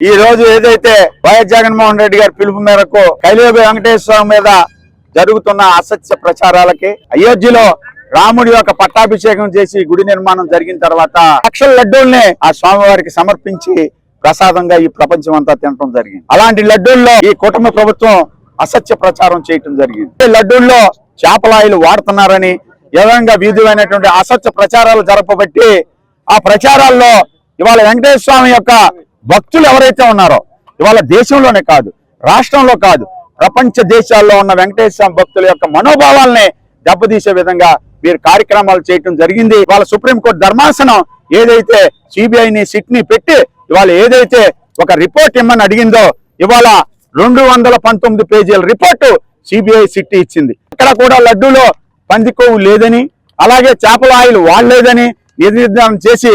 ఈ రోజు ఏదైతే వైఎస్ జగన్మోహన్ రెడ్డి గారి పిలుపు మేరకు కైలేబు వెంకటేశ్వర స్వామి మీద జరుగుతున్న అసత్య ప్రచారాలకి అయోధ్యలో రాముడి యొక్క పట్టాభిషేకం చేసి గుడి నిర్మాణం జరిగిన తర్వాత లక్షల లడ్డూల్ని ఆ స్వామివారికి సమర్పించి ప్రసాదంగా ఈ ప్రపంచం అంతా తినటం జరిగింది. అలాంటి లడ్డూల్లో ఈ కుటుంబ ప్రభుత్వం అసత్య ప్రచారం చేయటం జరిగింది. లడ్డూల్లో చేపలాయిలు వాడుతున్నారని ఏ విధంగా విధులైనటువంటి అసత్య ప్రచారాలు జరపబట్టి ఆ ప్రచారాల్లో ఇవాళ వెంకటేశ్వర స్వామి యొక్క భక్తులు ఎవరైతే ఉన్నారో ఇవాళ దేశంలోనే కాదు రాష్ట్రంలో కాదు ప్రపంచ దేశాల్లో ఉన్న వెంకటేశ్వర స్వామి భక్తుల యొక్క మనోభావాల్ని దెబ్బతీసే విధంగా మీరు కార్యక్రమాలు చేయటం జరిగింది. ఇవాళ సుప్రీంకోర్టు ధర్మాసనం ఏదైతే సిబిఐని సిట్ని పెట్టి ఇవాళ ఏదైతే ఒక రిపోర్ట్ ఇమ్మని అడిగిందో ఇవాళ రెండు వందల పంతొమ్మిది పేజీల రిపోర్టు సిబిఐ సిట్ ఇచ్చింది. ఇక్కడ కూడా లడ్డూలో పందికొవ్వు లేదని అలాగే చేపల ఆయిల్ వాడలేదని నిర్ధారణ చేసి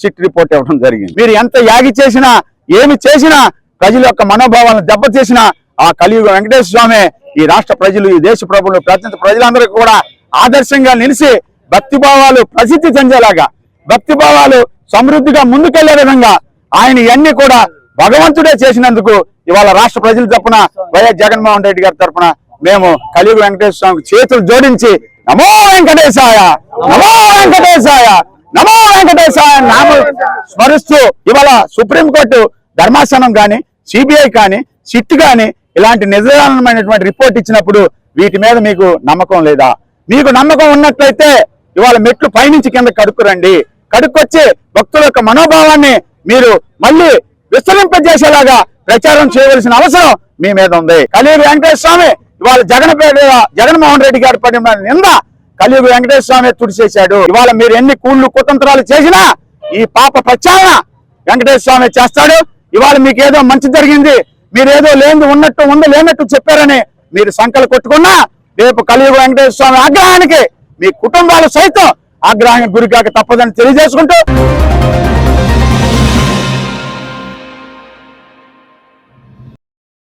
సిట్ రిపోర్ట్ ఇవ్వడం జరిగింది. మీరు ఎంత యాగి చేసినా ఏమి చేసినా ప్రజల యొక్క మనోభావాలను దెబ్బతీసినా ఆ కలియుగ వెంకటేశ్వర స్వామి ఈ రాష్ట్ర ప్రజలు ఈ దేశ ప్రభులు ప్రతి ప్రజలందరికీ కూడా ఆదర్శంగా నిలిచి భక్తిభావాలు ప్రసిద్ధి చెందేలాగా భక్తిభావాలు సమృద్ధిగా ముందుకెళ్ళే విధంగా ఆయన ఇవన్నీ కూడా భగవంతుడే చేసినందుకు ఇవాళ రాష్ట్ర ప్రజల తరపున వైఎస్ జగన్మోహన్ రెడ్డి గారి తరపున మేము కలియుగ వెంకటేశ్వర స్వామికి చేతులు జోడించి నమో వెంకటేశాయ నమో వెంకటేశాయ నమో వెంకటేశాయ నామ స్మరిస్తూ ఇవాళ సుప్రీంకోర్టు ధర్మాసనం కానీ సిబిఐ కానీ సిట్ కానీ ఇలాంటి నిజమైనటువంటి రిపోర్ట్ ఇచ్చినప్పుడు వీటి మీద మీకు నమ్మకం లేదా? మీకు నమ్మకం ఉన్నట్లయితే ఇవాళ మెట్లు పైనుంచి కింద కడుక్కురండి. కడుక్కొచ్చి భక్తుల యొక్క మనోభావాన్ని మీరు మళ్ళీ విస్తరింపజేసేలాగా ప్రచారం చేయవలసిన అవసరం మీ మీద ఉంది. కలియుగ వెంకటేశ్వర స్వామి ఇవాళ జగన్ పేద జగన్మోహన్ రెడ్డి గారు పడిన నింద కలియుగ వెంకటేశ్వర స్వామి తుడిచేశాడు ఇవాళ మీరు ఎన్ని కూళ్ళు కుతంత్రాలు చేసినా ఈ పాప ప్రచారణ వెంకటేశ్వర స్వామి చేస్తాడు. ఇవాళ మీకు ఏదో మంచి జరిగింది. మీరేదో లేని ఉన్నట్టు ఉంది లేనట్టు చెప్పారని మీరు సంకలు కొట్టుకున్నా రేపు కలియుగ వెంకటేశ్వర స్వామి ఆగ్రహానికి మీ కుటుంబాలు సైతం ఆగ్రహానికి గురికాక తప్పదని తెలియజేసుకుంటూ